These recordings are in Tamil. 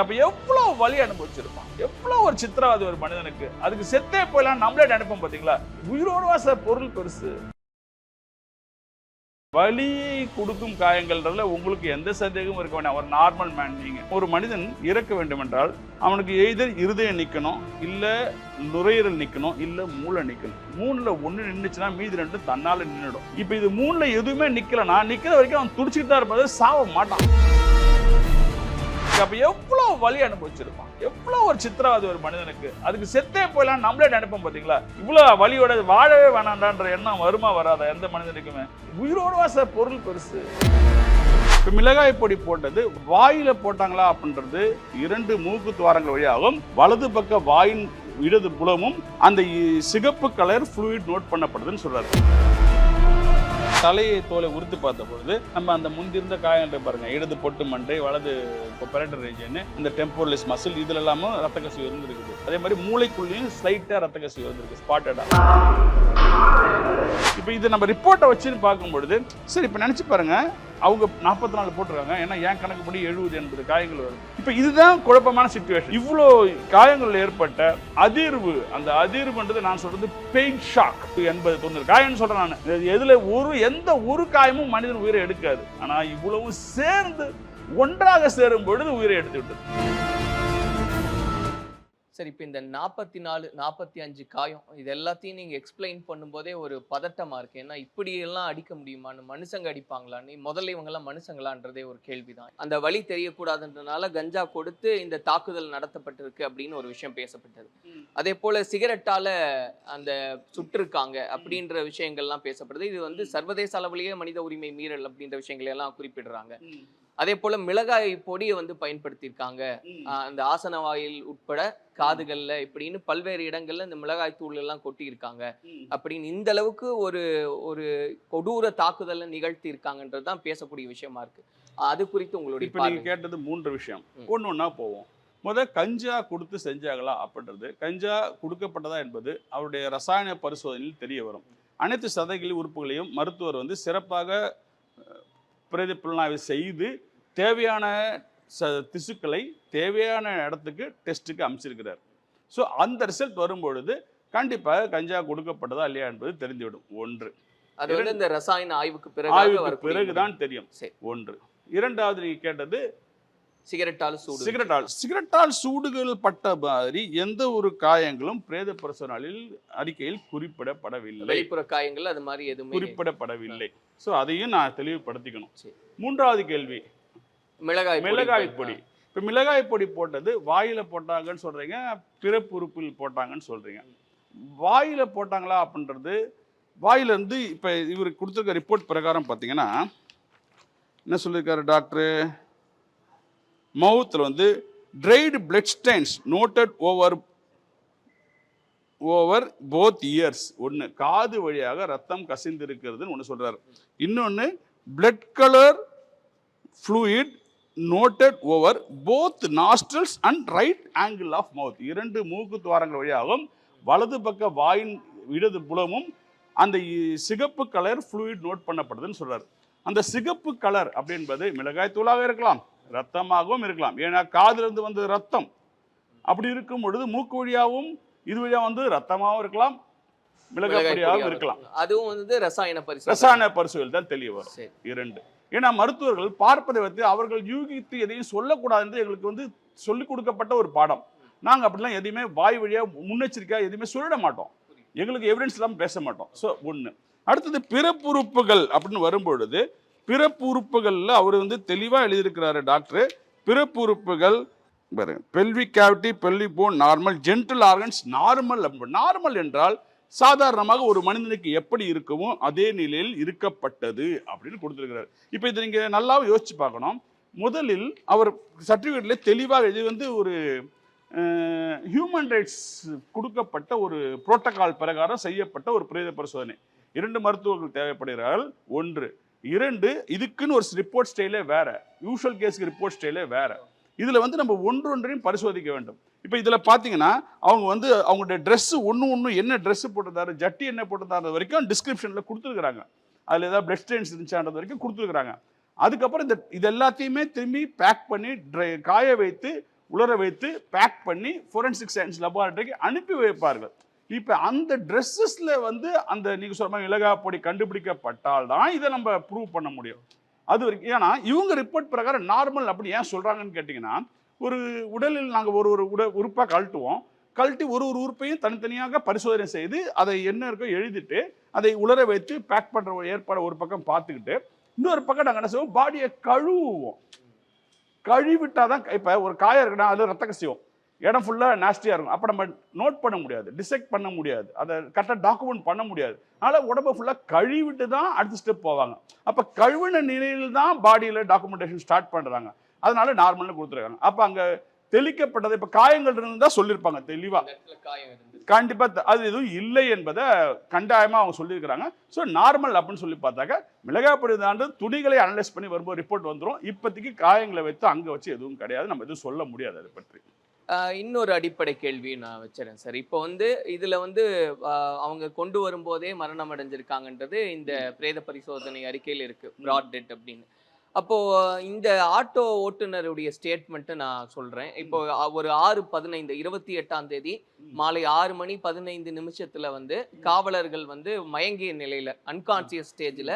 அப்ப எவ்வளவு வலி அனுபவிச்சிருப்பான்? எவ்வளவு ஒரு சித்திரவாதி ஒரு மனிதனுக்கு? அதுக்கு செத்தே போயிலாம் நம்மளே நினைப்போம் பாத்தீங்களா? உயிரோடு சார் பொருள் பெருசு. வலி கொடுக்கும் காயங்கள்ன்றதுல உங்களுக்கு எந்த சந்தேகமும் இருக்க வேண்டாம் ஒரு நார்மல் மேன் நீங்க. ஒரு மனிதன் இறக்க வேண்டும் என்றால் அவனுக்கு எய்தர் இருதயம் நிக்கணும் இல்ல நுரையீரல் நிக்கணும் இல்ல மூளை நிக்கணும். மூணுல ஒண்ணு நின்றுச்சுன்னா மீதி ரெண்டு தன்னால நின்றுடும் இப்ப இது மூணுல எதுவுமே நிக்கலன்னா நிக்கிற வரைக்கும் அவன் துடிச்சிட்டு தான் இருப்பது சாவ மாட்டான். அப்ப எவ்வளவு வலி அனுபவிச்சிருப்பான்? எவ்வளவு ஒரு சித்திரவாதி ஒரு மனிதனுக்கு? அதுக்கு செத்தே போயிலாம் நம்மளே நினைப்போம் பாத்தீங்களா? இவ்வளவு வலியோட வாழவே வேணாண்டான்ற எண்ணம் வருமா வராதா எந்த மனிதனுக்குமே? உயிரோடு வாச பொருள் பெருசு. இப்ப மிளகாய் பொடி போட்டது வாயில போட்டாங்களா அப்படின்றது இரண்டு மூக்கு துவாரங்கள் வழியாகவும் வலது பக்க வாயின் இடது புலமும் அந்த சிகப்பு கலர் ஃப்ளூயிட் நோட் பண்ணப்படுதுன்னு சொல்றாரு. தலையை தோலை உறுத்து பார்த்த பொழுது நம்ம அந்த முந்திருந்த காயங்கள் பாருங்க இடது பொட்டு மண்டை வலது பெரட்டர் ரீஜன் இந்த டெம்போரலிஸ் மசில் இதுல எல்லாமும் ரத்த கசிவு இருந்திருக்குது. அதே மாதிரி மூளைக்குள்ளேயும் ஸ்லைட்டா ரத்த கசிவு இருந்திருக்கு ஸ்பாட்டடா இப்போ இது நம்ம ரிப்போர்ட்டை வச்சுன்னு பார்க்கும் பொழுது சரி இப்போ நினைச்சு பாருங்க அவங்க நாற்பத்தி நாலு போட்டிருக்காங்க. ஏன்னா என் கணக்குப்படி எழுபது எண்பது காயங்கள் வரும் இப்போ இதுதான் குழப்பமான சுச்சுவேஷன் இவ்வளோ காயங்கள் ஏற்பட்ட அதிர்வு அந்த அதிர்வுன்றது நான் சொல்றது பெயின் ஷாக் எண்பது தொண்ணூறு காயம்னு சொல்றேன் நான். எதுல ஒரு எந்த ஒரு காயமும் மனிதன் உயிரை எடுக்காது. ஆனால் இவ்வளவு சேர்ந்து ஒன்றாக சேரும் பொழுது உயிரை எடுத்து விட்டது. சரி இப்போ இந்த நாற்பத்தி நாலு நாற்பத்தி அஞ்சு காயம் இது எல்லாத்தையும் நீங்க எக்ஸ்பிளைன் பண்ணும்போதே ஒரு பதட்டமா இருக்கு. ஏன்னா இப்படி எல்லாம் அடிக்க முடியுமான்னு மனுஷங்க அடிப்பாங்களான்னு முதல்ல இவங்க எல்லாம் மனுஷங்களான்றதே ஒரு கேள்விதான். அந்த வழி தெரியக்கூடாதுன்றனால கஞ்சா கொடுத்து இந்த தாக்குதல் நடத்தப்பட்டிருக்கு அப்படின்னு ஒரு விஷயம் பேசப்பட்டது. அதே போல சிகரெட்டால அந்த சுட்டிருக்காங்க அப்படின்ற விஷயங்கள்லாம் பேசப்படுது. இது வந்து சர்வதேச அளவிலேயே மனித உரிமை மீறல் அப்படின்ற விஷயங்களை எல்லாம் குறிப்பிடுறாங்க அதே போல மிளகாய் பொடியை வந்து பயன்படுத்தியிருக்காங்க. அந்த ஆசன வாயில் உட்பட காதுகள்ல இப்படின்னு பல்வேறு இடங்கள்ல இந்த மிளகாய் தூள் எல்லாம் கொட்டி இருக்காங்க அப்படின்னு இந்த அளவுக்கு ஒரு ஒரு கொடூர தாக்குதலை நிகழ்த்தி இருக்காங்கன்றது தான் பேசக்கூடிய விஷயமா இருக்கு. அது குறித்து உங்களுடைய இப்போ. கேட்டது மூன்று விஷயம். ம். ஒன்று ஒன்றா போவோம். முத கஞ்சா கொடுத்து செஞ்சாங்களா அப்படின்றது. கஞ்சா கொடுக்கப்பட்டதா என்பது அவருடைய ரசாயன பரிசோதனையில் தெரிய வரும். அனைத்து சதைகள் உறுப்புகளையும் மருத்துவர் வந்து சிறப்பாக அஹ், பிரேத புலனாய்வு செய்து தேவையான ச திசுக்களை தேவையான இடத்துக்கு டெஸ்ட்டுக்கு அமைச்சிருக்கிறார். ஸோ அந்த ரிசல்ட் வரும்பொழுது கண்டிப்பாக கஞ்சா கொடுக்கப்பட்டதா இல்லையா என்பது தெரிந்துவிடும். ஒன்று. அது வந்து இந்த ரசாயன ஆய்வுக்கு பிறகு ஆய்வுக்கு பிறகுதான் தெரியும். ஒன்று. இரண்டாவது நீங்க கேட்டது? சிகரெட்டால சூடு. சிகரெட்டால். சிகரெட்டால் சூடுகள் பட்ட மாதிரி எந்த ஒரு காயங்களும் பிரேத பரிசோதனையில் அறிக்கையில் குறிப்பிடப்படவில்லை. வெளிப்புற காயங்கள் அது மாதிரி எதுவுமே குறிப்பிடப்படவில்லை. ஸோ அதையும் நான் தெளிவுபடுத்திக்கணும். மூன்றாவது கேள்வி. மிளகாய் மிளகாய் பொடி. இப்போ மிளகாய் பொடி போட்டது வாயில போட்டாங்கன்னு சொல்றீங்க பிறப்பு உறுப்பில் போட்டாங்கன்னு சொல்றீங்க. வாயில போட்டாங்களா அப்படின்றது வாயில இருந்து இப்போ இவர் கொடுத்துருக்க ரிப்போர்ட் பிரகாரம் பார்த்தீங்கன்னா என்ன சொல்லியிருக்காரு டாக்டர்? மவுத்தில் வந்து dried blood stains noted over over both ears ஒன்று காது வழியாக ரத்தம் கசிந்து இருக்கிறதுன்னு ஒன்று சொல்றாரு. இன்னொன்று blood colour fluid noted over both nostrils and right angle of mouth இரண்டு மூக்கு துவாரங்கள் வழியாகவும் வலது பக்க வாயின் இடது புலமும் அந்த சிகப்பு கலர் ஃப்ளூயிட் நோட் பண்ணப்படுதுன்னு சொல்றாரு. அந்த சிகப்பு கலர் அப்படின்பது மிளகாய் தூளாக இருக்கலாம் ரத்தமாகவும் இருக்கலாம். ஏன்னா காதுல இருந்து வந்த ரத்தம் அப்படி இருக்கும் பொழுது மூக்கு வழியாகவும் இது வழியா வந்து ரத்தமாகவும் இருக்கலாம் மிளகாய் பொடியாகவும் பொடியாவும் இருக்கலாம். அதுவும் வந்து ரசாயன பரிசோதனை. ரசாயன பரிசோதனை தான் தெரிய வரும் இரண்டு. ஏன்னா மருத்துவர்கள் பார்ப்பதை வைத்து அவர்கள் யூகித்து எதையும் சொல்லக்கூடாது என்று எங்களுக்கு வந்து சொல்லிக் கொடுக்கப்பட்ட ஒரு பாடம். நாங்கள் அப்படிலாம் எதையுமே வாய் வழியாக முன்னெச்சரிக்கையாக எதுவுமே சொல்லிட மாட்டோம். எங்களுக்கு எவிடன்ஸ் இல்லாமல் பேச மாட்டோம். ஸோ ஒன்று அடுத்தது பிறப்புறுப்புகள் அப்படின்னு வரும்பொழுது பிறப்பு உறுப்புகளில் அவர் வந்து தெளிவாக எழுதியிருக்கிறாரு டாக்டர். பிறப்புறுப்புகள் உறுப்புகள் pelvic cavity pelvic bone normal genital organs normal normal என்றால் சாதாரணமாக ஒரு மனிதனுக்கு எப்படி இருக்கவும் அதே நிலையில் இருக்கப்பட்டது அப்படின்னு கொடுத்துருக்கிறார். இப்போ இதை நீங்கள் நல்லா யோசிச்சு பார்க்கணும். முதலில் அவர் சர்டிஃபிகேட்ல தெளிவாக இது வந்து ஒரு ஹியூமன் ரைட்ஸ் கொடுக்கப்பட்ட ஒரு புரோட்டோகால் பிரகாரம் செய்யப்பட்ட ஒரு பிரேத பரிசோதனை. இரண்டு மருத்துவர்கள் தேவைப்படுகிறார்கள். ஒன்று. இரண்டு இதுக்குன்னு ஒரு ரிப்போர்ட் ஸ்டைலே வேற. யூஷுவல் கேஸ்க்கு ரிப்போர்ட் ஸ்டைலே வேற. இதில் வந்து நம்ம ஒன்றொன்றையும் பரிசோதிக்க வேண்டும். இப்போ இதில் பார்த்தீங்கன்னா அவங்க வந்து அவங்களுடைய ட்ரெஸ்ஸு ஒன்று ஒன்று என்ன ட்ரெஸ்ஸு போட்டிருந்தாரு ஜட்டி என்ன போட்டிருந்தாரு வரைக்கும் டிஸ்கிரிப்ஷனில் கொடுத்துருக்குறாங்க. அதில் ஏதாவது பிளட் ஸ்டெயின்ஸ் இருந்துச்சான்றது வரைக்கும் கொடுத்துருக்குறாங்க. அதுக்கப்புறம் இந்த இது எல்லாத்தையுமே திரும்பி பேக் பண்ணி ட்ரை காய வைத்து உலர வைத்து பேக் பண்ணி ஃபோரன்சிக் சயின்ஸ் லெபார்டரிக்கு அனுப்பி வைப்பார்கள். இப்போ அந்த ட்ரெஸ்ஸஸில் வந்து அந்த நீங்கள் சொல்ற மாதிரி இலகா பொடி கண்டுபிடிக்கப்பட்டால் தான் இதை நம்ம ப்ரூவ் பண்ண முடியும். அது வரைக்கும் ஏன்னா இவங்க ரிப்போர்ட் பிரகாரம் நார்மல் அப்படி ஏன் சொல்கிறாங்கன்னு கேட்டிங்கன்னா ஒரு உடலில் நாங்கள் ஒரு ஒரு உட உறுப்பாக கழட்டுவோம். கழட்டி ஒரு ஒரு உறுப்பையும் தனித்தனியாக பரிசோதனை செய்து அதை என்ன இருக்கோ எழுதிட்டு அதை உலர வைத்து பேக் பண்ணுற ஏற்பாடு ஒரு பக்கம் பார்த்துக்கிட்டு இன்னொரு பக்கம் நாங்கள் என்ன செய்வோம்? பாடியை கழுவுவோம். கழுவிட்டா தான் இப்போ ஒரு காயம் இருக்குன்னா அது ரத்த கசியும். இடம் ஃபுல்லாக நாஸ்டியாக இருக்கும். அப்போ நம்ம நோட் பண்ண முடியாது டிசெக்ட் பண்ண முடியாது அதை கரெக்டாக டாக்குமெண்ட் பண்ண முடியாது. அதனால் உடம்பை ஃபுல்லாக கழுவிட்டு தான் அடுத்த ஸ்டெப் போவாங்க. அப்போ கழுவின நிலையில் தான் பாடியில் டாக்குமெண்டேஷன் ஸ்டார்ட் பண்ணுறாங்க அதனால நார்மல்னு கொடுத்துருக்காங்க. அப்போ அங்கே தெளிக்கப்பட்டது இப்போ காயங்கள் இருந்தால் சொல்லியிருப்பாங்க தெளிவாக அந்த இடத்துல காயம் இருந்து கண்டிப்பா த- அது எதுவும் இல்லை என்பதை கண்டாயமா அவங்க சொல்லியிருக்கிறாங்க. ஸோ நார்மல் அப்படின்னு சொல்லி பார்த்தாக்க மிளகாய் பொடி தாண்டு துணிகளை அனலைஸ் பண்ணி வரும்போது ரிப்போர்ட் வந்துரும். இப்போதைக்கு காயங்களை வைத்து அங்க வச்சு எதுவும் கிடையாது. நம்ம எதுவும் சொல்ல முடியாது அதை பற்றி. இன்னொரு அடிப்படை கேள்வி நான் வச்சுறேன் சார். இப்போ வந்து இதுல வந்து அவங்க கொண்டு வரும்போதே மரணம் அடைஞ்சிருக்காங்கன்றது இந்த பிரேத பரிசோதனை அறிக்கையில் இருக்கு பிராட் டெட் அப்படின்னு. அப்போ இந்த ஆட்டோ ஓட்டுநருடைய ஸ்டேட்மெண்ட்டை நான் சொல்றேன். இப்போ ஒரு ஆறு பதினைந்து இருபத்தி எட்டாம் தேதி மாலை ஆறு மணி பதினைந்து நிமிஷத்துல வந்து காவலர்கள் வந்து மயங்கிய நிலையில அன்கான்சியஸ் ஸ்டேஜ்ல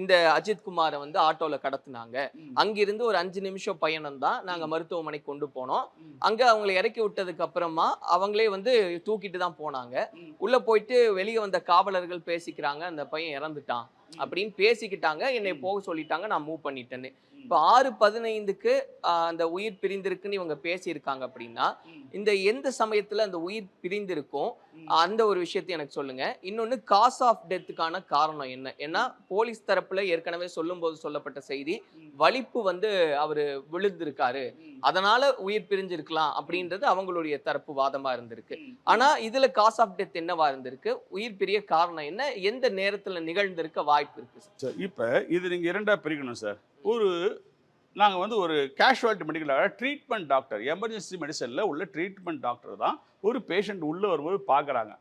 இந்த அஜித் குமாரை வந்து ஆட்டோல கடத்துனாங்க. அங்கிருந்து ஒரு அஞ்சு நிமிஷம் பயணம் தான் நாங்க மருத்துவமனை கொண்டு போனோம். அங்க அவங்களை இறக்கி விட்டதுக்கு அப்புறமா அவங்களே வந்து தூக்கிட்டு தான் போனாங்க. உள்ள போயிட்டு வெளியே வந்த காவலர்கள் பேசிக்கிறாங்க. அந்த பையன் இறந்துட்டான். அப்படின்னு பேசிக்கிட்டாங்க. என்னை போக சொல்லிட்டாங்க. நான் மூவ் பண்ணிட்டேன்னு. இப்போ ஆறு பதினைந்துக்கு அந்த உயிர் பிரிந்திருக்குன்னு இவங்க பேசியிருக்காங்க அப்படின்னா இந்த எந்த சமயத்துல அந்த உயிர் பிரிந்திருக்கும் அந்த ஒரு விஷயத்தை எனக்கு சொல்லுங்க. இன்னொன்னு காஸ் ஆஃப் டெத்துக்கான காரணம் என்ன? ஏன்னா போலீஸ் தரப்புல ஏற்கனவே சொல்லும்போது சொல்லப்பட்ட செய்தி வலிப்பு வந்து அவரு விழுந்திருக்காரு. அதனால உயிர் பிரிஞ்சிருக்கலாம் அப்படின்றது அவங்களுடைய தரப்பு வாதமா இருந்திருக்கு. ஆனா இதுல காஸ் ஆஃப் டெத் என்னவா இருந்திருக்கு? உயிர் பிரிய காரணம் என்ன? எந்த நேரத்துல நிகழ்ந்திருக்க வாய்ப்பு இருக்கு சார் இப்போ இது நீங்கள் இரண்டாக பிரிக்கணும் சார் ஒரு நாங்கள் வந்து ஒரு casualty medical treatment doctor emergency மெடிசனில் உள்ள ட்ரீட்மெண்ட் டாக்டர் தான் ஒரு பேஷண்ட் உள்ளே வரும்போது பார்க்குறாங்க.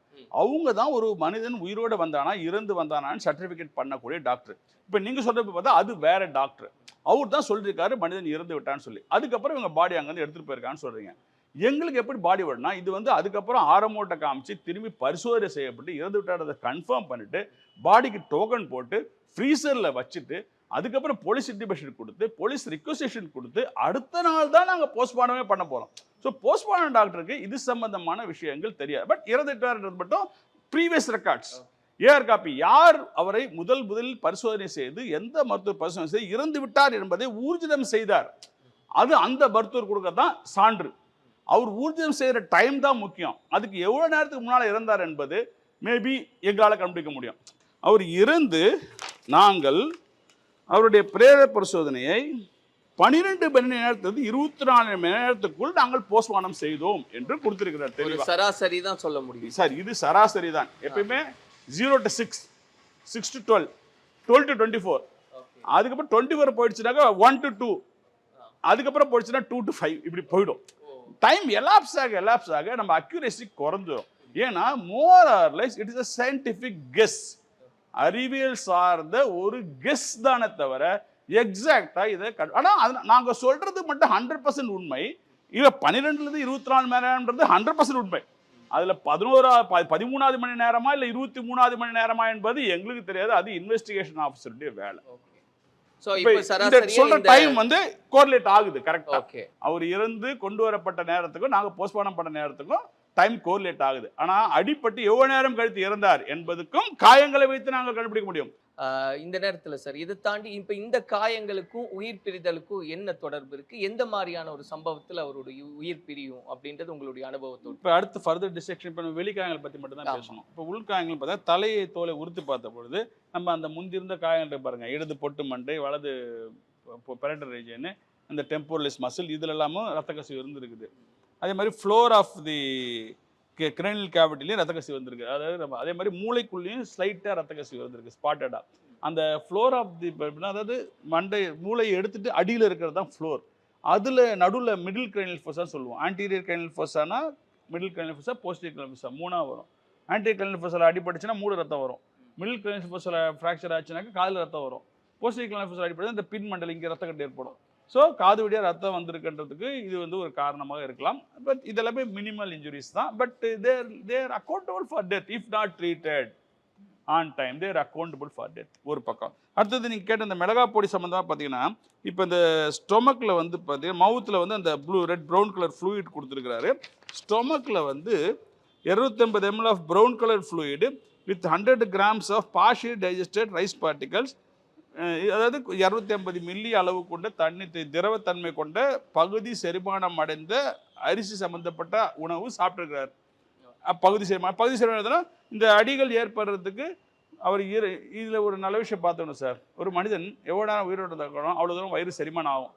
அவங்க தான் ஒரு மனிதன் உயிரோடு வந்தானா இறந்து வந்தானான்னு சர்டிஃபிகேட் பண்ணக்கூடிய டாக்டர் இப்போ நீங்கள் சொல்கிறது பார்த்தா அது வேற டாக்டர் அவர் தான் சொல்லியிருக்காரு மனிதன் இறந்து விட்டான்னு சொல்லி. அதுக்கப்புறம் இவங்க பாடி அங்கேருந்து எடுத்துகிட்டு போயிருக்கான்னு சொல்கிறீங்க எங்களுக்கு எப்படி பாடி வரணும்னா இது வந்து அதுக்கப்புறம் ஆரமோட்டை காமிச்சு திரும்பி பரிசோதனை செய்யப்பட்டு இறந்து விட்டாரதை கன்ஃபார்ம் பண்ணிட்டு பாடிக்கு டோக்கன் போட்டு ஃப்ரீசரில் வச்சுட்டு அதுக்கப்புறம் போலீஸ் இன்டிமேஷன் கொடுத்து போலீஸ் ரிக்வஸ்டேஷன் கொடுத்து அடுத்த நாள் தான் நாங்கள் போஸ்ட்மார்டமே பண்ண போகிறோம் ஸோ போஸ்ட்மார்டம் டாக்டருக்கு இது சம்பந்தமான விஷயங்கள் தெரியாது. பட் இறந்துட்டார்ன்றது மட்டும் ப்ரீவியஸ் ரெக்கார்ட்ஸ் ஏஆர் காப்பி யார் அவரை முதல் முதலில் பரிசோதனை செய்து எந்த மருத்துவர் பரிசோதனை செய்து இறந்து விட்டார் என்பதை ஊர்ஜிதம் செய்தார்? அது அந்த மருத்துவர் கொடுக்க தான் சான்று. அவர் ஊர்ஜிதம் செய்கிற டைம் தான் முக்கியம். அதுக்கு எவ்வளோ நேரத்துக்கு முன்னால் இறந்தார் என்பது மேபி எங்களால் கண்டுபிடிக்க முடியும். அவர் இறந்து நாங்கள் அவருடைய பிரேத பரிசோதனையை பனிரெண்டு மணி நேரத்திலிருந்து இருபத்தி நாலு மணி நேரத்துக்குள் நாங்கள் போஸ்ட்மார்ட்டம் செய்தோம் என்று கொடுத்திருக்கிறார் தெளிவா சராசரி தான் சொல்ல முடியும். சார் இது சராசரி தான் எப்பயுமே zero to six six to twelve twelve to twenty four அதுக்கப்புறம் டுவெண்ட்டி ஃபோர் போயிடுச்சுனாக்கா ஒன் டு டூ அதுக்கப்புறம் போயிடுச்சுன்னா டூ டு ஃபைவ் இப்படி போயிடும். டைம் எலாப்ஸ் ஆக எலாப்ஸ் ஆக நம்ம அக்யூரேசி குறைஞ்சிரும். ஏன்னா more earlier it is a scientific guess அறிவியல் சார்ந்த ஒரு கெஸ் தானே தவிர எக்ஸாக்டா இதை கண்- ஆனா அது நாங்க சொல்றது மட்டும் ஹண்ட்ரட் பர்சன்ட் உண்மை. இல்ல பன்னிரெண்டுல இருந்து இருபத்தி நாலு மணி நேரம்ன்றது ஹண்ட்ரட் பர்சன்ட் உண்மை. அதுல பதினோரா ப- பதிமூணாவது மணி நேரமா இல்ல இருபத்தி மூணாவது மணி நேரமா என்பது எங்களுக்கு தெரியாது. அது இன்வெஸ்டிகேஷன் ஆஃபீஸருடைய வேலை. சொல்ற டைம் வந்து கோரிலேட் ஆகுது கரெக்டா அவர் இறந்து கொண்டு வரப்பட்ட நேரத்துக்கும் நாங்க போஸ்ட்மார்ட்டம் பண்ண நேரத்துக்கும் டைம் கோரிலேட் ஆகுது. ஆனா அடிபட்டு எவ்வளவு நேரம் கழித்து இறந்தார் என்பதுக்கும் காயங்களை வைத்து நாங்கள் கண்டுபிடிக்க முடியும். இந்த நேரத்துல சார் இதை தாண்டி இப்ப இந்த காயங்களுக்கும் உயிர் பிரிதலுக்கும் என்ன தொடர்பு இருக்கு? எந்த மாதிரியான ஒரு சம்பவத்துல அவருடைய உயிர் பிரியும் அப்படின்றது உங்களுடைய அனுபவத்தோடு? இப்போ அடுத்து ஃபர்தர் டிஸ்ட்ரக்ஷன் இப்போ வெளிக்காயங்கள் பற்றி மட்டும் தான் ஆமா. பேசணும். இப்போ உள்காயங்கள் பார்த்தா தலையை தோலை உறுத்து பார்த்த பொழுது நம்ம அந்த முந்திருந்த காயங்கள் இருக்கு பாருங்க இடது பொட்டு மண்டை வலது பெரட்டர் ரீஜன் அந்த டெம்போரலிஸ் மசில் இதுல எல்லாமும் ரத்த கசிவு இருந்திருக்குது. அதே மாதிரி ஃப்ளோர் ஆஃப் தி கிரனில் கேவிட்டிலையும் ரத்த கசிவு வந்திருக்கு. அதாவது நம்ம அதே மாதிரி மூளைக்குள்ளேயும் ஸ்லைட்டாக ரத்த கசிவு வந்திருக்கு ஸ்பாட்டடாக அந்த ஃப்ளோர் ஆஃப் தி அதாவது மண்டை மூளையை எடுத்துட்டு அடியில் இருக்கிறது தான் ஃப்ளோர் அதில் நடுவில் மிடில் கிரைனல் ஃபோஸாக சொல்லுவோம். ஆன்டீரியர் கிரைனல் ஃபோர்ஸானா மிடில் கிரைனல் ஃபோர்ஸாக போஸ்டீரியர் கிரைனல் ஃபோர்ஸாக மூணாக வரும். ஆன்டீரியர் கிரைனல் ஃபோர்ஸில் அடிபட்டுச்சுன்னா மூணு ரத்தம் வரும். மிடில் கிரைனல் ஃபோர்ஸில் ஃப்ராக்சர் ஆச்சுனாக்கா காதில் ரத்தம் வரும். போஸ்டீரியர் கிரைனல் ஃபோர்ஸில் அடிபட்டு இந்த பின் மண்டல இங்கே ரத்த கட்டு ஏற்படும். ஸோ காது வழியாக ரத்தம் வந்திருக்குன்றதுக்கு இது வந்து ஒரு காரணமாக இருக்கலாம். பட் இதெல்லாமே மினிமல் இன்ஜுரிஸ் தான். But they're they're accountable for death if not treated on time they're accountable for death ஒரு பக்கம். அடுத்தது நீங்கள் கேட்ட இந்த மிளகா பொடி சம்மந்தமாக பார்த்தீங்கன்னா இப்போ இந்த ஸ்டொமக்கில் வந்து பார்த்தீங்கன்னா மவுத்தில் வந்து அந்த blue red brown colour fluid கொடுத்துருக்கிறாரு. ஸ்டொமக்கில் வந்து இரநூத்தம்பது ml of brown colour fluid with hundred grams of பாஷி digested rice particles அதாவது இரநூத்தி ஐம்பது மில்லி அளவு கொண்ட தண்ணி திரவத்தன்மை கொண்ட பகுதி செரிமானம் அடைந்த அரிசி சம்பந்தப்பட்ட உணவு சாப்பிட்டுருக்கிறார். பகுதி செரிமானம் பகுதி செரிமானம் இந்த அடிகள் ஏற்படுறதுக்கு அவர் இரு இதில் ஒரு நல்ல விஷயம் பார்த்தோம் சார். ஒரு மனிதன் எவ்வளோ நேரம் உயிரோடு இருக்கணும் அவ்வளோ தூரம் வயிறு செரிமானம் ஆகும்.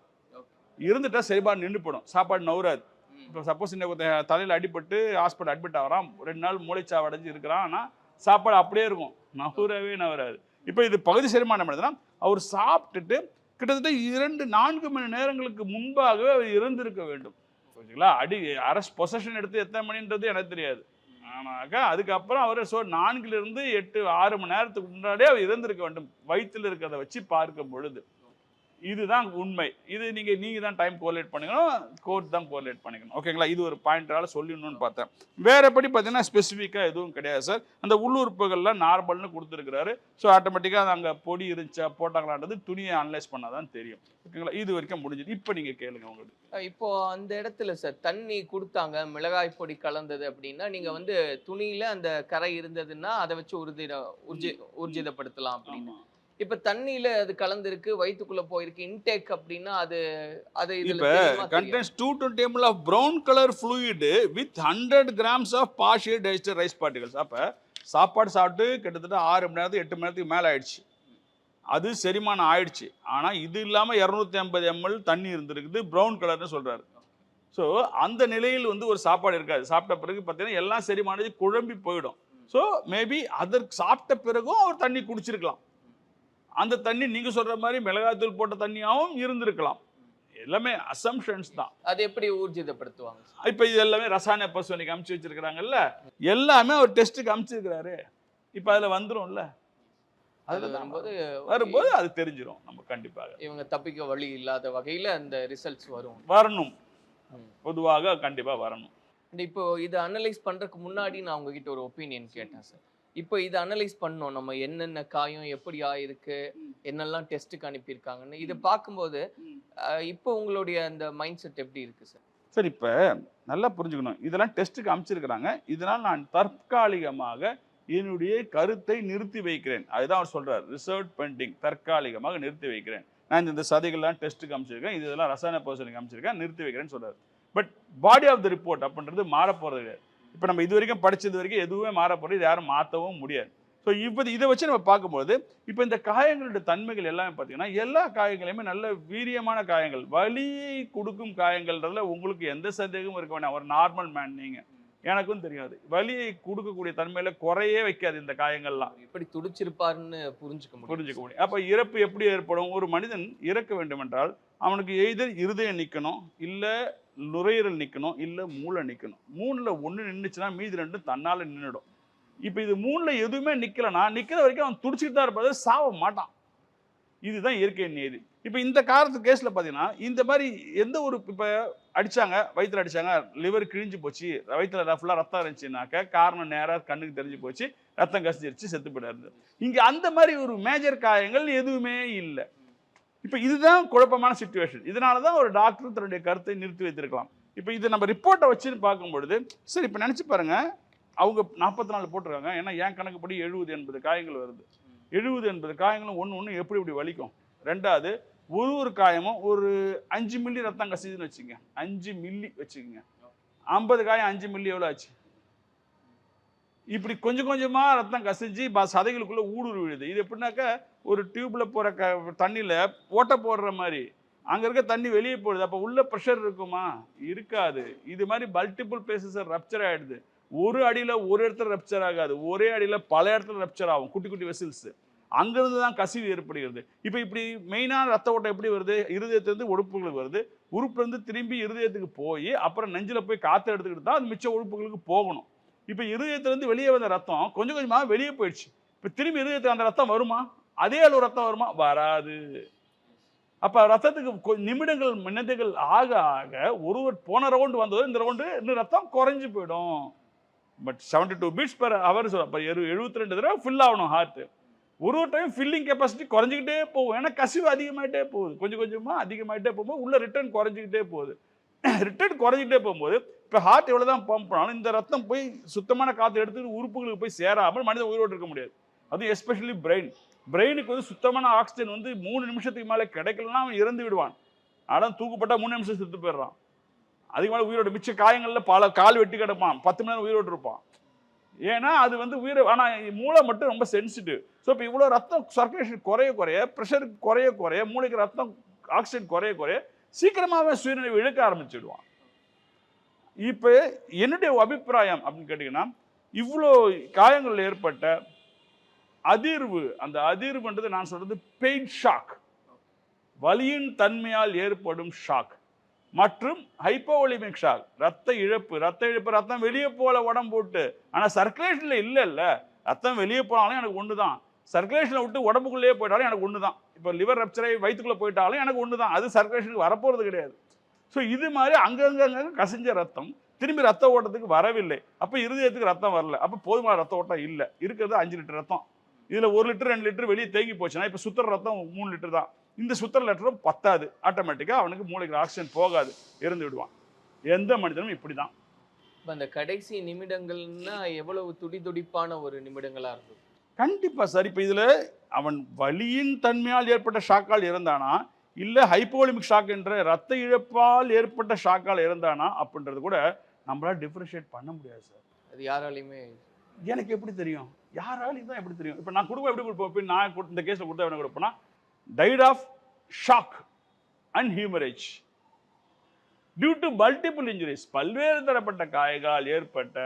இருந்துட்டா செரிமானம் நின்று போடும் சாப்பாடு நவுறாது. இப்போ சப்போஸ் இந்த தலையில் அடிபட்டு ஹாஸ்பிட்டல் அட்மிட் ஆகிறான். ரெண்டு நாள் மூளைச்சாவு அடைஞ்சு இருக்கிறான். ஆனால் சாப்பாடு அப்படியே இருக்கும். நவுறவே நவராது இப்போ இது பகுதி செரிமானம் பண்ணுதுன்னா அவர் சாப்பிட்டுட்டு கிட்டத்தட்ட இரண்டு நான்கு மணி நேரங்களுக்கு முன்பாகவே அவர் இறந்திருக்க வேண்டும். புரிஞ்சுங்களா? அடி அரஸ்ட் பொசஷன் எடுத்து எத்தனை மணின்றது எனக்கு தெரியாது. ஆனாக்கா அதுக்கப்புறம் அவர் ஸோ நான்கிலிருந்து எட்டு ஆறு மணி நேரத்துக்கு முன்னாடியே அவர் இறந்திருக்க வேண்டும். வயிற்றில் இருக்கிறத வச்சு பார்க்கும் பொழுது. இதுதான் உண்மை. இது நீங்க நீங்க தான் டைம் கோலேட் பண்ணிக்கணும் கோர்ட் தான் கோலேட் பண்ணிக்கணும். ஓகேங்களா இது ஒரு பாயிண்டால சொல்லிடணும்னு பார்த்தேன். வேறபடி பார்த்தீங்கன்னா ஸ்பெசிஃபிக்காக எதுவும் கிடையாது சார் அந்த உள்ளுறுப்புகள்லாம் நார்மல்னு கொடுத்துருக்கிறாரு. ஸோ ஆட்டோமேட்டிக்காக அங்கே பொடி இருந்துச்சா போட்டாங்களான்றது துணியை அனலைஸ் பண்ணால் தான் தெரியும் ஓகேங்களா இது வரைக்கும் முடிஞ்சது. இப்போ நீங்கள் கேளுங்க உங்களுக்கு. இப்போ அந்த இடத்துல சார் தண்ணி கொடுத்தாங்க மிளகாய் பொடி கலந்தது அப்படின்னா நீங்க வந்து துணியில அந்த கரை இருந்ததுன்னா அதை வச்சு உறுதி உர்ஜி ஊர்ஜிதப்படுத்தலாம் அப்படின்னு. இப்ப தண்ணியில அது கலந்திருக்கு வயித்துக்குள்ள போயிருக்கு இன்டேக் அப்படின்னா அது அது இதுல? Contents two twenty ml of brown colour fluid with hundred grams of partially digested rice particles. அப்போ சாப்பாடு சாப்பிட்டு கிட்டத்தட்ட ஆறு மணி நேரத்துக்கு எட்டு மணி நேரத்துக்கு மேலே ஆயிடுச்சு. அது செரிமானம் ஆயிடுச்சு. ஆனால் இது இல்லாமல் இரநூத்தி ஐம்பது எம்எல் தண்ணி இருந்திருக்குது ப்ரௌன் கலர்னு சொல்கிறாரு ஸோ அந்த நிலையில் வந்து ஒரு சாப்பாடு இருக்காது. சாப்பிட்ட பிறகு பார்த்தீங்கன்னா எல்லாம் செரிமானது குழம்பி போயிடும். ஸோ மேபி அதற்கு சாப்பிட்ட பிறகும் அவர் தண்ணி குடிச்சிருக்கலாம். அந்த தண்ணி நீங்கள் சொல்கிற மாதிரி மிளகாத்தூள் போட்ட தண்ணியாகவும் இருந்திருக்கலாம். எல்லாமே அசம்ஷன்ஸ் தான். அது எப்படி ஊர்ஜிதப்படுத்துவாங்க? இப்போ இது எல்லாமே ரசாயன பசுவனைக்கு அமுச்சு வச்சிருக்கிறாங்கல்ல எல்லாமே அவர் டெஸ்ட்டுக்கு அமுச்சிருக்கிறாரு. இப்போ அதில் வந்துரும்ல. அது அதில் வரும்போது வரும்போது அது தெரிஞ்சிரும் நம்ம கண்டிப்பாக. இவங்க தப்பிக்க வழி இல்லாத வகையில அந்த ரிசல்ட்ஸ் வரும். வரணும். பொதுவாக கண்டிப்பாக வரணும். இப்போ இதை அனலைஸ் பண்றதுக்கு முன்னாடி நான் உங்ககிட்ட ஒரு ஒப்பீனியன் கேட்டேன் சார் இப்போ இதை அனலைஸ் பண்ணோம். நம்ம என்னென்ன காயம் எப்படி ஆயிருக்கு என்னெல்லாம் டெஸ்ட்டுக்கு அனுப்பியிருக்காங்கன்னு. இதை பார்க்கும்போது இப்போ உங்களுடைய அந்த மைண்ட் செட் எப்படி இருக்கு சார் சரி இப்போ நல்லா புரிஞ்சுக்கணும். இதெல்லாம் டெஸ்ட்டுக்கு அமுச்சிருக்கிறாங்க இதனால் நான் தற்காலிகமாக என்னுடைய கருத்தை நிறுத்தி வைக்கிறேன். அதுதான் அவர் சொல்றார். ரிசர்வ் பெண்டிங் தற்காலிகமாக நிறுத்தி வைக்கிறேன். நான் இந்த- சதைகள்லாம் டெஸ்ட்டுக்கு அமுச்சிருக்கேன் இது இதெல்லாம் ரசாயன பரிசோதனைக்கு அமுச்சிருக்கேன் நிறுத்தி வைக்கிறேன்னு சொல்றாரு. But body of the report அப்படின்றது மாற போறது கிடையாது. இப்போ நம்ம இது வரைக்கும் படிச்சது வரைக்கும் எதுவுமே மாற போறது இது யாரும் மாற்றவும் முடியாது. ஸோ இப்போ இதை வச்சு நம்ம பார்க்கும்போது இப்போ இந்த காயங்களுடைய தன்மைகள் எல்லாமே பார்த்தீங்கன்னா எல்லா காயங்களையுமே நல்ல வீரியமான காயங்கள் வலியை கொடுக்கும் காயங்கள்ன்றதுல உங்களுக்கு எந்த சந்தேகமும் இருக்க வேண்டாம் ஒரு நார்மல் மேன் நீங்க. எனக்கும் தெரியாது. வலியை கொடுக்கக்கூடிய தன்மையில குறையே வைக்காது இந்த காயங்கள்லாம். எப்படி துடிச்சிருப்பாருன்னு புரிஞ்சுக்க முடியும். புரிஞ்சுக்க முடியும். அப்ப இறப்பு எப்படி ஏற்படும்? ஒரு மனிதன் இறக்க வேண்டும் என்றால் அவனுக்கு எய்தர் இருதயம் நிக்கணும் இல்ல நுரையீரல் நிற்கணும் இல்லை மூளை நிற்கணும் மூணில் ஒன்று நின்றுச்சுன்னா மீதி ரெண்டும் தன்னால் நின்றுடும் இப்போ இது மூணில் எதுவுமே நிற்கலன்னா நிற்கிற வரைக்கும் அவன் துடிச்சிக்கிட்டு தான் இருப்பது சாவ மாட்டான். இதுதான் இயற்கை நீதி. இப்போ இந்த காலத்து கேஸில் பார்த்தீங்கன்னா இந்த மாதிரி எந்த ஒரு இப்போ அடித்தாங்க வயிற்றில் அடித்தாங்க லிவர் கிழிஞ்சு போச்சு வயிற்றில் ஃபுல்லா ரத்தம் இருந்துச்சுனாக்க காரணம் நேராக கண்ணுக்கு தெரிஞ்சு போச்சு ரத்தம் கசிஞ்சிருச்சு செத்து போயிடாது இங்கே அந்த மாதிரி ஒரு மேஜர் காயங்கள் எதுவுமே இல்லை. இப்போ இதுதான் குழப்பமான சுச்சுவேஷன் இதனால தான் ஒரு டாக்டர் தன்னுடைய கருத்தை நிறுத்தி வைத்திருக்கலாம். இப்போ இது நம்ம ரிப்போர்ட்டை வச்சுன்னு பார்க்கும்பொழுது சரி இப்போ நினச்சி பாருங்கள் அவங்க நாற்பத்தி நாலு போட்டிருக்காங்க. ஏன்னா என் கணக்குப்படி எழுபது எண்பது காயங்கள் வருது. எழுபது எண்பது காயங்களும் ஒன்று ஒன்று எப்படி இப்படி வலிக்கும்? ரெண்டாவது ஒரு ஒரு காயமும் ஒரு அஞ்சு மில்லி ரத்தம் கசிதுன்னு வச்சுங்க அஞ்சு மில்லி வச்சுக்கோங்க. ஐம்பது காயம் அஞ்சு மில்லி எவ்வளோ ஆச்சு? இப்படி கொஞ்சம் கொஞ்சமாக ரத்தம் கசிஞ்சு சதைகளுக்குள்ளே சதைகளுக்குள்ள ஊடுருவி விழுது இது எப்படின்னாக்கா ஒரு டியூப்ல போற க தண்ணியில ஓட்டை போடுற மாதிரி. அங்க இருக்க தண்ணி வெளியே போடுது அப்ப உள்ள ப்ரெஷர் இருக்குமா? இருக்காது. இது மாதிரி மல்டிபிள் பிளேசஸ் ரப்சர் ஆயிடுது. ஒரு அடியில ஒரு இடத்துல ரப்சர் ஆகாது. ஒரே அடியில பல இடத்துல ரப்சர் ஆகும். குட்டி குட்டி வெசில்ஸ் அங்கிருந்து தான் கசிவு ஏற்படுகிறது. இப்போ இப்படி மெயினான ரத்த ஓட்டம் எப்படி வருது? இருதயத்திலேருந்து உறுப்புகளுக்கு வருது. உறுப்புலேருந்து திரும்பி இருதயத்துக்கு போய் அப்புறம் நெஞ்சில் போய் காற்று எடுத்துக்கிட்டு தான் அது மிச்ச உறுப்புகளுக்கு போகணும். இப்போ இருதயத்திலேருந்து வெளியே வந்த ரத்தம் கொஞ்சம் கொஞ்சமாக வெளியே போயிடுச்சு. இப்போ திரும்பி இருதயத்துக்கு அந்த ரத்தம் வருமா? அதே அளவு ரத்தம் வருமா? வராது. அப்ப ரத்தத்துக்கு நிமிடங்கள் மின்னதுகள் ஆக ஆக ஒருவர் போன ரவுண்டு வந்தது இந்த ரவுண்டு இன்னும் ரத்தம் குறைஞ்சு போயிடும். But seventy two beats per hour சொல்ல அப்போ எழு எழுபத்தி ரெண்டு தடவை ஃபில் ஆகணும் ஹார்ட் ஒரு ஒரு டைம் ஃபில்லிங் கெப்பாசிட்டி குறைஞ்சிக்கிட்டே போகும். ஏன்னா கசிவு அதிகமாகிட்டே போகுது. கொஞ்சம் கொஞ்சமாக அதிகமாகிட்டே போகும்போது உள்ள ரிட்டர்ன் குறைஞ்சிக்கிட்டே போகுது. ரிட்டர்ன் குறைஞ்சிக்கிட்டே போகும்போது இப்போ ஹார்ட் எவ்வளோ தான் பம்ப் பண்ணாலும் இந்த ரத்தம் போய் சுத்தமான காற்று எடுத்துட்டு உறுப்புகளுக்கு போய் சேராமல் மனித உயிரோடு இருக்க முடியாது. அது எஸ்பெஷலி பிரெயின் பிரெயினுக்கு வந்து சுத்தமான ஆக்சிஜன் வந்து மூணு நிமிஷத்துக்கு மேலே கிடைக்கலன்னா அவன் இறந்து விடுவான். ஆனால் தூக்குப்பட்டா மூணு நிமிஷம் செத்து போயிடுறான். அதுக்கு மேலே உயிரோடு மிச்ச காயங்களில் பல கால் வெட்டி கிடப்பான். பத்து மணி நேரம் உயிரோடு இருப்பான். ஏன்னா அது வந்து உயிர் ஆனால் மூளை மட்டும் ரொம்ப சென்சிட்டிவ் ஸோ இப்போ இவ்வளோ ரத்தம் சர்க்குலேஷன் குறைய குறைய ப்ரெஷர் குறைய குறைய மூளைக்கு ரத்தம் ஆக்சிஜன் குறைய குறைய சீக்கிரமாகவே சுயநினைவு இழக்க ஆரம்பிச்சிடுவான். இப்போ என்னுடைய அபிப்பிராயம் அப்படின்னு கேட்டிங்கன்னா இவ்வளோ காயங்களில் ஏற்பட்ட அதிர்வு அந்த அதிர்வுன்றது நான் சொல்றது பெயின் ஷாக் வலியின் தன்மையால் ஏற்படும் ஷாக் மற்றும் ஹைப்போலிமிக் ஷாக் ரத்த இழப்பு ரத்த இழப்பு ரத்தம் வெளியே போல உடம்பு போட்டு. ஆனால் சர்க்குலேஷன்ல இல்லைல்ல. ரத்தம் வெளியே போனாலும் எனக்கு ஒன்று தான் சர்க்குலேஷனை விட்டு உடம்புக்குள்ளேயே போயிட்டாலும் எனக்கு ஒன்று தான் இப்போ லிவர் ரப்சரை வயிற்றுக்குள்ளே போயிட்டாலும் எனக்கு ஒன்று தான் அது சர்க்குலேஷனுக்கு வரப்போகிறது கிடையாது. ஸோ இது மாதிரி அங்கங்கங்க கசிஞ்ச ரத்தம் திரும்பி ரத்த ஓட்டத்துக்கு வரவில்லை. அப்போ இருதயத்துக்கு ரத்தம் வரல. அப்போ போதுமான ரத்த ஓட்டம் இல்லை. இருக்கிறது அஞ்சு லிட்டர் ரத்தம். இதில் ஒரு லிட்டர் ரெண்டு லிட்டர் வெளியே தேங்கி போச்சுன்னா இப்போ சுத்தர ரத்தம் மூணு லிட்டர் தான். இந்த சுத்தர லிட்டரும் பத்தாது. ஆட்டோமேட்டிக்காக அவனுக்கு மூளைக்கு ஆக்சிஜன் போகாது. இறந்து விடுவான். எந்த மனிதனும் இப்படி தான் இப்ப அந்த கடைசி நிமிடங்கள்னா எவ்வளவு துடி துடிப்பான ஒரு நிமிடங்களா இருந்தது? கண்டிப்பா சார். இப்போ இதுல அவன் வலியின் தன்மையால் ஏற்பட்ட ஷாக்கால் இறந்தானா இல்ல ஹைப்போலிமிக் ஷாக் என்ற ரத்த இழப்பால் ஏற்பட்ட ஷாக்கால் இறந்தானா அப்படின்றது கூட நம்மளால டிஃபரன்ஷியேட் பண்ண முடியாது சார். அது யாராலையுமே எனக்கு எப்படி தெரியும்? யாராலையும் தான் எப்படி தெரியும்? இப்போ நான் கொடுப்பேன் எப்படி கொடுப்போம் நான் கொடு- இந்த கேஸில் கொடுத்தா என்ன கொடுப்பேன்னா died of shock and haemorrhage due to multiple injuries பல்வேறு தரப்பட்ட காயங்களால் ஏற்பட்ட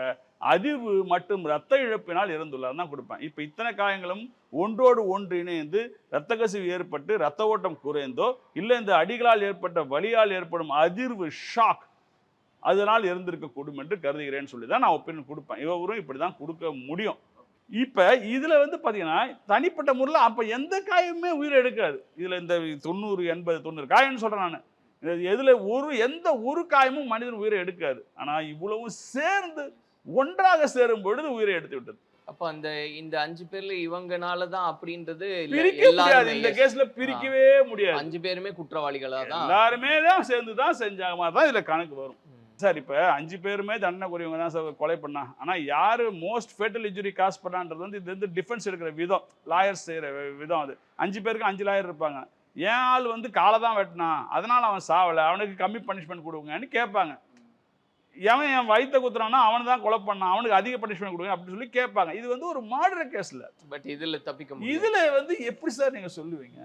அதிர்வு மற்றும் இரத்த இழப்பினால் இறந்துள்ளார் தான் கொடுப்பேன். இப்போ இத்தனை காயங்களும் ஒன்றோடு ஒன்று இணைந்து இரத்த கசிவு ஏற்பட்டு இரத்த ஓட்டம் குறைந்தோ இல்லை இந்த அடிகளால் ஏற்பட்ட வலியால் ஏற்படும் அதிர்வு ஷாக் அதனால் இருந்திருக்கக்கூடும் என்று கருதுகிறேன்னு சொல்லி தான் நான் ஒப்பீனியன் கொடுப்பேன். இவரும் இப்படி தான் கொடுக்க முடியும். இப்போ இதில் வந்து பார்த்தீங்கன்னா தனிப்பட்ட முறையில் அப்போ எந்த காயமுமே உயிரை எடுக்காது. இதில் இந்த தொண்ணூறு எண்பது தொண்ணூறு காயம்னு சொல்கிறேன் நான். எதில் ஒரு எந்த ஒரு காயமும் மனிதன் உயிரை எடுக்காது. ஆனால் இவ்வளவும் சேர்ந்து ஒன்றாக சேரும் பொழுது உயிரை எடுத்து விட்டது. அப்ப அந்த இந்த அஞ்சு பேர்ல இவங்கனால தான் அப்படின்றது பிரிக்க முடியாது. இந்த. கேஸ்ல பிரிக்கவே முடியாது. அஞ்சு பேருமே குற்றவாளிகளா தான் எல்லாருமே தான் சேர்ந்து தான் செஞ்சாங்க மாதிரி தான் இதுல கணக்கு வரும். சார் இப்போ அஞ்சு பேருமே தண்டனை குறைவங்க தான் சார் கொலை பண்ணா. ஆனால் யார் மோஸ்ட் ஃபேட்டல் இன்ஜுரி காஸ் பண்ணான்றது வந்து இது வந்து டிஃபென்ஸ் எடுக்கிற விதம் லாயர்ஸ் செய்கிற விதம் அது. அஞ்சு பேருக்கு அஞ்சு லாயர் இருப்பாங்க. ஏன் ஆள் வந்து காலை தான் வெட்டினான் அதனால அவன் சாவலை. அவனுக்கு கம்மி பனிஷ்மெண்ட் கொடுங்கன்னு கேட்பாங்க. எவன் என் வயித்தை குத்துறான்னா அவனை தான் கொலை பண்ணான் அவனுக்கு அதிக பனிஷ்மெண்ட் கொடுங்க அப்படின்னு சொல்லி கேட்பாங்க. இது வந்து ஒரு மாடர கேஸில் பட் இதுல தப்பிக்க இதுல வந்து எப்படி சார் நீங்க சொல்லுவீங்க?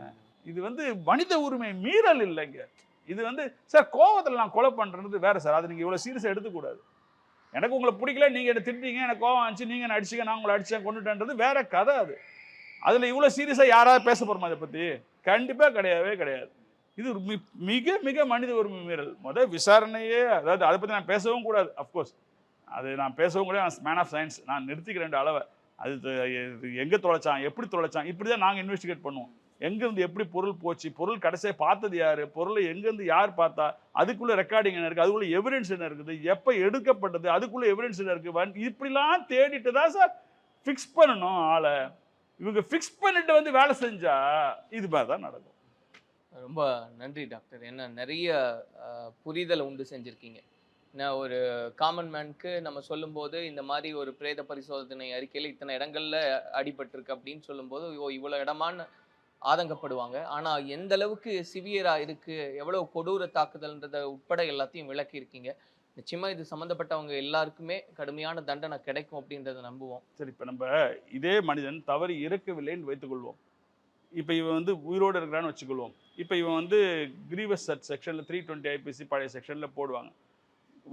இது வந்து மனித உரிமை மீறல் இல்லைங்க. இது வந்து சார் கோவத்தில் நான் கொலை பண்ணுறது வேறு சார் அது நீங்கள் இவ்வளோ சீரியஸாக எடுத்துக்கூடாது. எனக்கு உங்களை பிடிக்கல நீங்கள் என்ன திட்டீங்க எனக்கு கோவம் ஆச்சு நீங்கள் என்ன அடிச்சிங்க நான் உங்களை அடிச்சேன் கொண்டுட்டேன்றது வேற கதை அது. அதில் இவ்வளோ சீரியஸாக யாராவது பேச போகிறோமா அதை பற்றி கண்டிப்பாக கிடையவே கிடையாது. இது மி- மிக மிக மனித உரிமை மீறல். முதல் விசாரணையே அதாவது அதை பற்றி நான் பேசவும் கூடாது அஃப்கோர்ஸ் அது நான் பேசவும் கூட மேன் ஆஃப் சயின்ஸ் நான் நிறுத்திக்கிறேன் ரெண்டு அளவை. அது எங்கே தொலைச்சான் எப்படி தொலைச்சான் இப்படி தான் நாங்கள் இன்வெஸ்டிகேட் பண்ணுவோம். எங்கேருந்து எப்படி பொருள் போச்சு? பொருள் கடைசியா பார்த்தது யாரு? பொருளை எங்கேருந்து யார் பார்த்தா? அதுக்குள்ள ரெக்கார்டிங் என்ன இருக்குது அதுக்குள்ளே எவிடன்ஸ் என்ன இருக்குது? எப்போ எடுக்கப்பட்டது? அதுக்குள்ளே எவிடன்ஸ் என்ன இருக்குது வன்- இப்படிலாம் தேடிட்டு தான் சார் ஃபிக்ஸ் பண்ணணும் ஆளை. இவங்க ஃபிக்ஸ் பண்ணிட்டு வந்து வேலை செஞ்சா இது மாதிரி தான் நடக்கும். ரொம்ப நன்றி டாக்டர். ஏன்னா நிறைய புரிதலை உண்டு செஞ்சுருக்கீங்க. நான் ஒரு காமன் மேனுக்கு நம்ம சொல்லும்போது இந்த மாதிரி ஒரு பிரேத பரிசோதனை அறிக்கையில் இத்தனை இடங்கள்ல அடிபட்டிருக்கு அப்படின்னு சொல்லும்போது ஓ இவ்வளோ இடமான்னு ஆதங்கப்படுவாங்க. ஆனால் எந்த அளவுக்கு சிவியராக இருக்குது எவ்வளோ கொடூர தாக்குதல்ன்றதை உட்பட எல்லாத்தையும் விளக்கி இருக்கீங்க இது சம்மந்தப்பட்டவங்க எல்லாருக்குமே கடுமையான தண்டனை கிடைக்கும் அப்படின்றத நம்புவோம். சரி இப்போ நம்ம இதே மனிதன் தவறு இறக்கவில்லைன்னு வைத்துக்கொள்வோம். இப்போ இவன் வந்து உயிரோடு இருக்கிறான்னு வச்சுக்கொள்வோம். இப்போ இவன் வந்து கிரீவஸ் சட் செக்ஷனில் த்ரீ டுவெண்ட்டி ஐபிசி பழைய செக்ஷனில் போடுவாங்க.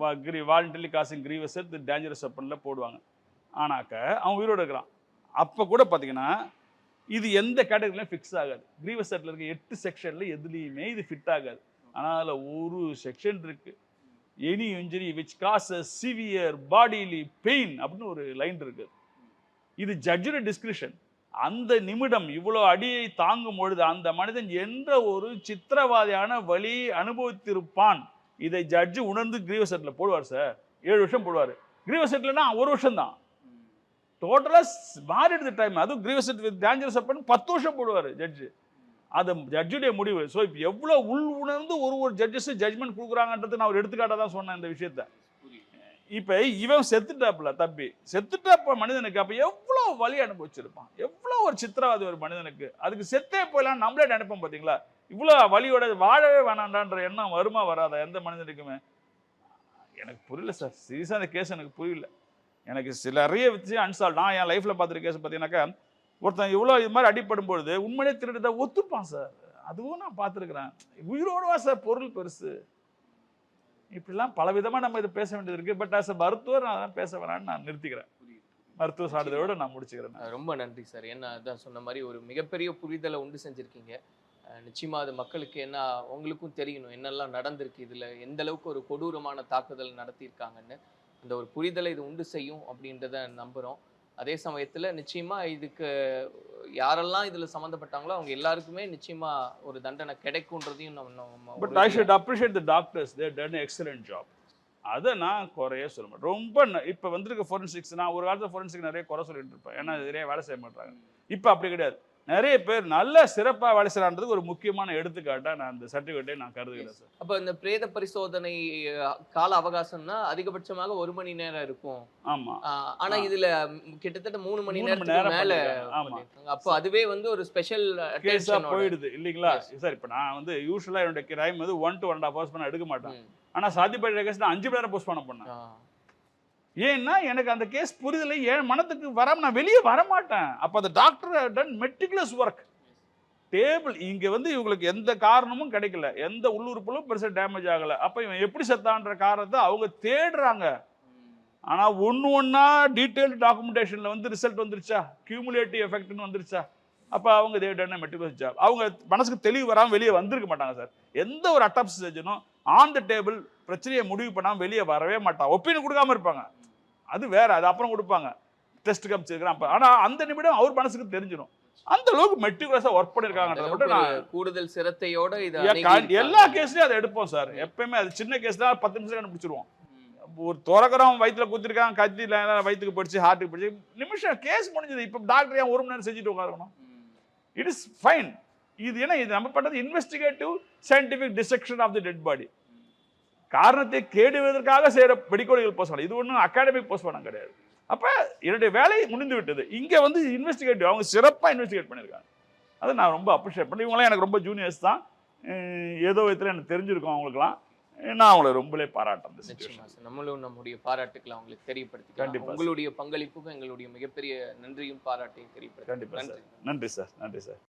வா கிரி வாலண்டரி காசிங் கிரீவஸ் டேஞ்சரஸ் வெப்பனில் போடுவாங்க. ஆனாக்க அவன் உயிரோடு இருக்கிறான். அப்போ கூட பார்த்தீங்கன்னா இது எந்த கேட்டகரியிலும் ஃபிக்ஸ் ஆகாது. கிரீவஸ் செட்டில் இருக்க எட்டு செக்ஷனில் எதுலேயுமே இது ஃபிட் ஆகாது. ஆனால் அதில் ஒரு செக்ஷன் இருக்குது any injury which cause severe bodily pain அப்படின்னு ஒரு லைன் இருக்குது இது ஜட்ஜோட டிஸ்கிரிப்ஷன் அந்த நிமிடம் இவ்வளோ அடியை தாங்கும் பொழுது அந்த மனிதன் என்ற ஒரு சித்திரவாதியான வழி அனுபவித்திருப்பான். இதை ஜட்ஜு உணர்ந்து கிரீவ செட்டில் போடுவார் சார் ஏழு வருஷம் போடுவார். கிரீவ செட்டில்னா ஒரு வருஷம் தான் டோட்டலாக மாறிடுது டைம் அதுவும் கிரீவஸ் வித் டேஞ்சரஸ் அப்பன் பத்து வருஷம் போடுவார் ஜட்ஜு அது ஜட்ஜுடைய முடிவு. ஸோ இப்போ எவ்வளோ உள் உணர்ந்து ஒரு ஒரு ஜட்ஜஸ் ஜட்ஜ்மெண்ட் கொடுக்குறாங்கன்றது நான் ஒரு எடுத்துக்காட்டாக தான் சொன்னேன் இந்த விஷயத்த. இப்போ இவன் செத்துட்டாப்புல தம்பி. செத்துட்டாப்ப மனிதனுக்கு அப்போ எவ்வளோ வலி அனுபவிச்சிருப்பான்? எவ்வளோ ஒரு சித்திரவாதி ஒரு மனிதனுக்கு? அதுக்கு செத்தே போயலாம் நம்மளே நினைப்போம் பார்த்தீங்களா இவ்வளோ வலியோட வாழவே வேணாண்டான்ற எண்ணம் வருமா வராதா எந்த மனிதனுக்குமே? எனக்கு புரியல சார். சீரியஸாக அந்த கேஸ் எனக்கு புரியல. எனக்கு சில நிறைய வச்சு அன்சால்வ் நான் என் லைஃப்பில் பார்த்துருக்க கேஸ் பார்த்தீங்கன்னாக்கா ஒருத்தன் இவ்வளோ இது மாதிரி அடிப்படும் பொழுது உண்மையிலே திருடுதா ஒத்துப்பான் சார் அதுவும் நான் பார்த்துருக்குறேன். உயிரோடுவா சார் பொருள் பெருசு. இப்படிலாம் பல விதமாக நம்ம இதை பேச வேண்டியது இருக்குது பட் ஆஸ் அ மருத்துவர் நான் அதான் பேச வேணாம்னு நான் நிறுத்திக்கிறேன். மருத்துவ சான்றிதழோட நான் முடிச்சுக்கிறேன். ரொம்ப நன்றி சார் ஏன்னா அதான் சொன்ன மாதிரி ஒரு மிகப்பெரிய புரிதலை உண்டு செஞ்சுருக்கீங்க. நிச்சயமாக நிச்சயமா அது மக்களுக்கு என்ன உங்களுக்கும் தெரியணும். என்னெல்லாம் நடந்திருக்கு இதில் எந்த அளவுக்கு ஒரு கொடூரமான தாக்குதல் நடத்தியிருக்காங்கன்னு. அந்த ஒரு புரிதலை இது உண்டு செய்யும் அப்படின்றத நம்புறோம். அதே சமயத்துல நிச்சயமா இதுக்கு யாரெல்லாம் இதுல சம்மந்தப்பட்டாங்களோ அவங்க எல்லாருக்குமே நிச்சயமா ஒரு தண்டனை கிடைக்கும்ன்றதையும் நம்ம நம்ம but I should appreciate the doctors they're done excellent job அதை நான் குறைய சொல்ல மாட்டேன். ரொம்ப இப்போ வந்திருக்க ஃபோரன்சிக்ஸ் நான் ஒரு காலத்தில் ஃபோரன்சிக் நிறைய குறை சொல்லிட்டு இருப்பேன். ஏன்னா நிறைய வேலை செய்ய மாட்டாங்க இப்போ அப்படி கிடையாது. நிறைய பேர் நல்ல சிறப்பாக வேலை செய்கிறான்றதுக்கு ஒரு முக்கியமான எடுத்துக்காட்டாக நான் அந்த சர்டிஃபிகேட்டை நான் கருதுகிறேன் சார் அப்ப இந்த பிரேத பரிசோதனை கால அவகாசம்னா அதிகபட்சமாக ஒரு மணி நேரம் இருக்கும். ஆமாம் ஆஹ் ஆனா. இதுல கிட்டத்தட்ட மூணு மணி நேரம் மேல. ஆமா. பண்ணிருக்காங்க. அப்போ அதுவே வந்து ஒரு ஸ்பெஷல் கேஸாக போயிடுது இல்லைங்களா. சார் இப்போ நான் வந்து யூஸ்வலாக என்னுடைய கிரைம் வந்து one to one half hours பண்ண எடுக்க மாட்டேன். ஆனால் சாத்தியப்பட்ட கேஸ் நான் அஞ்சு மணி நேரம் போஸ்ட் பண்ண பண்ணேன் ஏன்னா எனக்கு அந்த கேஸ் புரிதலை என் மனத்துக்கு வராமல் நான் வெளியே வரமாட்டேன். அப்போ அந்த doctor done meticulous work table இங்கே வந்து இவங்களுக்கு எந்த காரணமும் கிடைக்கல. எந்த உள்ளுறுப்பிலும் பெருசாக டேமேஜ் ஆகலை. அப்போ இவன் எப்படி செத்தான்ற காரணத்தை அவங்க தேடுறாங்க. ஆனால் ஒன்று ஒன்றா டீட்டெயில்டு டாக்குமெண்டேஷனில் வந்து ரிசல்ட் வந்துருச்சா? கியூமுலேட்டிவ் எஃபெக்ட்னு வந்துருச்சா? அப்போ அவங்க தேவையான டன் மெட்டிகுலஸ் ஜாப் அவங்க மனசுக்கு தெளிவு வராமல் வெளியே வந்திருக்க மாட்டாங்க சார். எந்த ஒரு அட்டாப்ஸ் செஞ்சனும் ஆன் த டேபிள் பிரச்சனையை முடிவு பண்ணாம வெளியே வரவே மாட்டான். ஒப்பீனியன் கொடுக்காம இருப்பாங்க. அது வேற அது அப்புறம் கொடுப்பாங்க. டெஸ்ட் காமிச்சிருக்கிறான் அப்ப ஆனா அந்த நிமிடம் அவர் மனசுக்கு தெரிஞ்சிடும் அந்த அளவுக்கு மெட்டிகுலஸா ஒர்க் பண்ணிருக்காங்கன்றத மட்டும் நான் கூடுதல் சிரத்தையோட இத. எல்லா கேஸ்லயும் அதை எடுப்போம் சார் எப்பயுமே அது சின்ன கேஸ் தான் பத்து நிமிஷம் கண்டுபிடிச்சிருவோம். ஒரு திறக்கிறவன் வயித்துல குத்திருக்கான் கத்தி வயிற்றுக்கு படிச்சு ஹார்ட்டுக்கு படிச்சு நிமிஷம் கேஸ் முடிஞ்சது. இப்போ டாக்டர் ஏன் ஒரு மணி நேரம் செஞ்சுட்டு உட்காரணும்? இட் இஸ் ஃபைன் இது என்ன இது நம்ம பண்றது investigative scientific dissection of the dead body காரணத்தை கேடுவதற்காக செய்யற வெடிக்கோடிகள் போஸ்ட் இது ஒன்றும் அகாடமிக் போஸ்ட் கிடையாது. அப்ப என்னுடைய வேலை முடிந்து விட்டது. இங்க வந்து இன்வெஸ்டிகேட்டிவ் அவங்க சிறப்பா இன்வெஸ்டிகேட் பண்ணியிருக்காங்க. அதை நான் ரொம்ப அப்ரிஷியேட் பண்ணேன் இவங்களாம் எனக்கு ரொம்ப ஜூனியர்ஸ் தான். ஏதோ விதத்தில் எனக்கு தெரிஞ்சிருக்கும் அவங்களுக்குலாம் நான் அவங்கள ரொம்பவே சார். நம்மளும் நம்முடைய பாராட்டுக்களை அவங்களுக்கு தெரியப்படுத்தி கண்டிப்பா சார். உங்களுடைய பங்களிப்புக்கும் எங்களுடைய மிகப்பெரிய நன்றியும் பாராட்டையும் தெரியப்படுத்தி கண்டிப்பா சார். நன்றி சார். நன்றி சார்.